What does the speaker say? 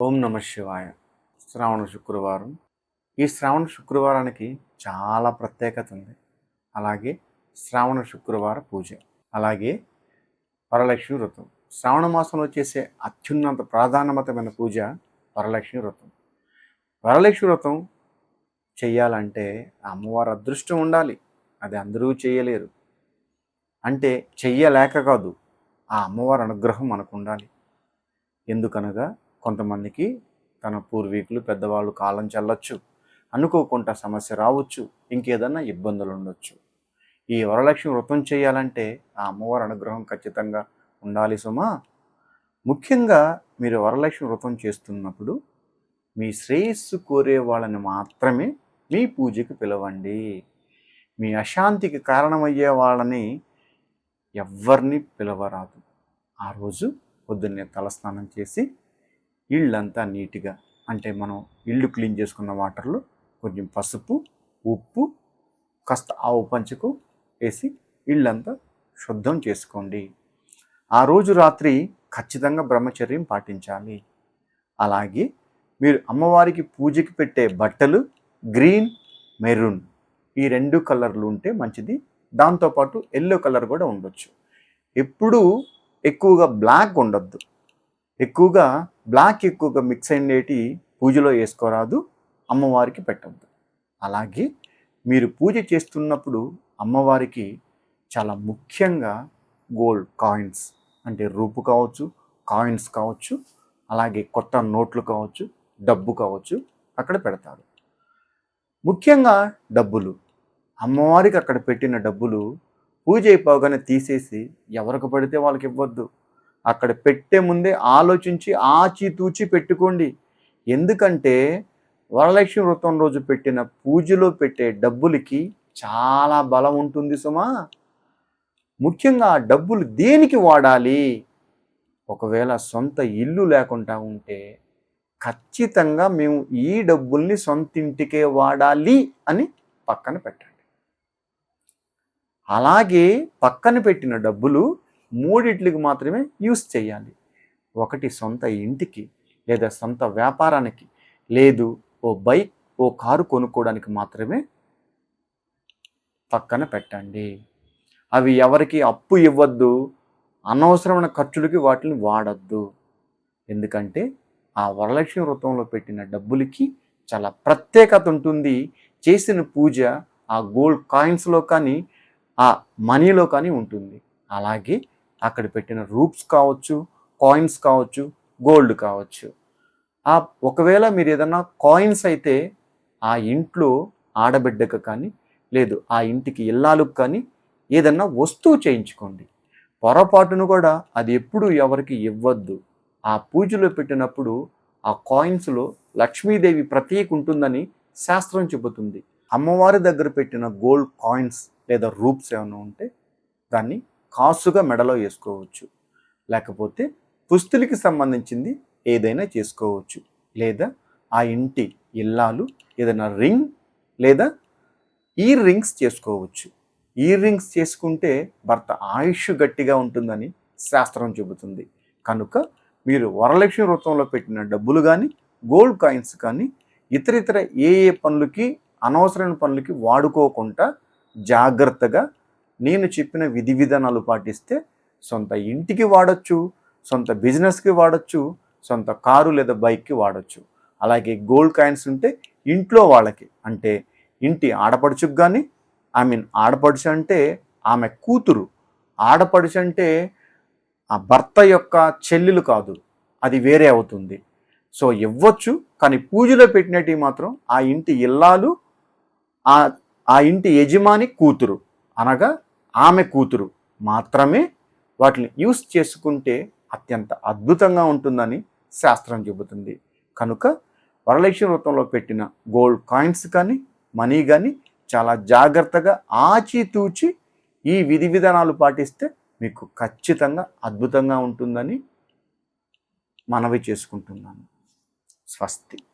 ఓం నమ శివాయ. శ్రావణ శుక్రవారం. ఈ శ్రావణ శుక్రవారానికి చాలా ప్రత్యేకత ఉంది. అలాగే శ్రావణ శుక్రవార పూజ అలాగే వరలక్ష్మి వ్రతం. శ్రావణ మాసంలో చేసే అత్యున్నత ప్రాధాన్యతమైన పూజ వరలక్ష్మి వ్రతం. వరలక్ష్మి వ్రతం చెయ్యాలంటే ఆ అమ్మవారి అదృష్టం ఉండాలి. అది అందరూ చేయలేరు. అంటే చెయ్యలేక కాదు ఆ అమ్మవారి అనుగ్రహం మనకు ఉండాలి. ఎందుకనగా కొంతమందికి తన పూర్వీకులు పెద్దవాళ్ళు కాలం చల్లొచ్చు అనుకోకుండా సమస్య రావచ్చు ఇంకేదన్నా ఇబ్బందులు ఉండొచ్చు. ఈ వరలక్ష్మి వ్రతం చేయాలంటే ఆ అమ్మవారి అనుగ్రహం ఖచ్చితంగా ఉండాలి సుమా. ముఖ్యంగా మీరు వరలక్ష్మి వ్రతం చేస్తున్నప్పుడు మీ శ్రేయస్సు కోరే వాళ్ళని మాత్రమే మీ పూజకి పిలవండి. మీ అశాంతికి కారణమయ్యే వాళ్ళని ఎవ్వరిని పిలవరాదు. ఆ రోజు పొద్దున్నే తలస్నానం చేసి ఇళ్ళంతా నీట్గా అంటే మనం ఇల్లు క్లీన్ చేసుకున్న వాటర్లో కొంచెం పసుపు ఉప్పు కాస్త ఆవు పంచకు వేసి ఇళ్ళంతా శుద్ధం చేసుకోండి. ఆ రోజు రాత్రి ఖచ్చితంగా బ్రహ్మచర్యం పాటించాలి. అలాగే మీరు అమ్మవారికి పూజకి పెట్టే బట్టలు గ్రీన్ మెరూన్ ఈ రెండు కలర్లు ఉంటే మంచిది. దాంతోపాటు ఎల్లో కలర్ కూడా ఉండొచ్చు. ఎప్పుడూ ఎక్కువగా బ్లాక్ ఉండొద్దు. ఎక్కువగా బ్లాక్ ఎక్కువగా మిక్స్ అయ్యేటి పూజలో వేసుకోరాదు అమ్మవారికి పెట్టద్దు అలాగే మీరు పూజ చేస్తున్నప్పుడు అమ్మవారికి చాలా ముఖ్యంగా గోల్డ్ కాయిన్స్ అంటే రూపు కావచ్చు కాయిన్స్ కావచ్చు అలాగే కొత్త నోట్లు కావచ్చు డబ్బు కావచ్చు అక్కడ పెడతారు. ముఖ్యంగా డబ్బులు. అమ్మవారికి అక్కడ పెట్టిన డబ్బులు పూజ అయిపోగానే తీసేసి ఎవరికి పడితే వాళ్ళకి ఇవ్వద్దు. అక్కడ పెట్టే ముందే ఆలోచించి ఆచితూచి పెట్టుకోండి. ఎందుకంటే వరలక్ష్మి వ్రతం రోజు పెట్టిన పూజలో పెట్టే డబ్బులకి చాలా బలం ఉంటుంది సుమా. ముఖ్యంగా ఆ డబ్బులు దేనికి వాడాలి? ఒకవేళ సొంత ఇల్లు లేకుండా ఉంటే ఖచ్చితంగా మేము ఈ డబ్బుల్ని సొంత ఇంటికే వాడాలి అని పక్కన పెట్టండి. అలాగే పక్కన పెట్టిన డబ్బులు మూడిట్లకి మాత్రమే యూస్ చేయాలి. ఒకటి సొంత ఇంటికి లేదా సొంత వ్యాపారానికి లేదు ఓ బైక్ ఓ కారు కొనుక్కోవడానికి మాత్రమే పక్కన పెట్టండి. అవి ఎవరికి అప్పు ఇవ్వద్దు అనవసరమైన ఖర్చులకి వాటిని వాడద్దు. ఎందుకంటే ఆ వరలక్ష్మి వ్రతంలో పెట్టిన డబ్బులకి చాలా ప్రత్యేకత ఉంటుంది. చేసిన పూజ ఆ గోల్డ్ కాయిన్స్లో కానీ ఆ మనీలో కానీ ఉంటుంది. అలాగే అక్కడ పెట్టిన రూప్స్ కావచ్చు కాయిన్స్ కావచ్చు గోల్డ్ కావచ్చు. ఆ ఒకవేళ మీరు ఏదన్నా కాయిన్స్ అయితే ఆ ఇంట్లో ఆడబిడ్డకు కానీ లేదు ఆ ఇంటికి ఇల్లాలకు కానీ ఏదన్నా వస్తువు చేయించుకోండి. పొరపాటును కూడా అది ఎప్పుడు ఎవరికి ఇవ్వద్దు. ఆ పూజలో పెట్టినప్పుడు ఆ కాయిన్స్లో లక్ష్మీదేవి ప్రతీక ఉంటుందని శాస్త్రం చెబుతుంది. అమ్మవారి దగ్గర పెట్టిన గోల్డ్ కాయిన్స్ లేదా రూప్స్ ఏమైనా ఉంటే దాన్ని కాసుగా మెడలో వేసుకోవచ్చు. లేకపోతే పుస్తులకి సంబంధించింది ఏదైనా చేసుకోవచ్చు. లేదా ఆ ఇంటి ఇల్లాలు ఏదైనా రింగ్ లేదా ఇయర్ రింగ్స్ చేసుకోవచ్చు. ఇయర్ రింగ్స్ చేసుకుంటే భర్త ఆయుష్ గట్టిగా ఉంటుందని శాస్త్రం చెబుతుంది. కనుక మీరు వరలక్ష్మి వృత్తంలో పెట్టిన డబ్బులు కానీ గోల్డ్ కాయిన్స్ కానీ ఇతర ఇతర ఏ ఏ పనులకి అనవసరమైన పనులకి వాడుకోకుండా జాగ్రత్తగా నేను చెప్పిన విధి విధానాలు పాటిస్తే సొంత ఇంటికి వాడచ్చు సొంత బిజినెస్కి వాడచ్చు సొంత కారు లేదా బైక్కి వాడచ్చు. అలాగే గోల్డ్ కాయిన్స్ ఉంటే ఇంట్లో వాళ్ళకి. అంటే ఇంటి ఆడపడుచుకు కానీ ఐ మీన్ ఆడపడుచు అంటే ఆమె కూతురు. ఆడపడుచు అంటే ఆ భర్త యొక్క చెల్లెలు కాదు. అది వేరే అవుతుంది. సో ఇవ్వచ్చు కానీ పూజలో పెట్టినట్టు మాత్రం ఆ ఇంటి ఇల్లాలు ఆ ఆ ఇంటి యజమాని కూతురు అనగా ఆమె కూతురు మాత్రమే వాటిని యూస్ చేసుకుంటే అత్యంత అద్భుతంగా ఉంటుందని శాస్త్రం చెబుతుంది. కనుక వరలక్ష్మి వ్రతంలో పెట్టిన గోల్డ్ కాయిన్స్ కానీ మనీ కానీ చాలా జాగ్రత్తగా ఆచితూచి ఈ విధి విధానాలు పాటిస్తే మీకు ఖచ్చితంగా అద్భుతంగా ఉంటుందని మనవి చేసుకుంటున్నాను. స్వస్తి.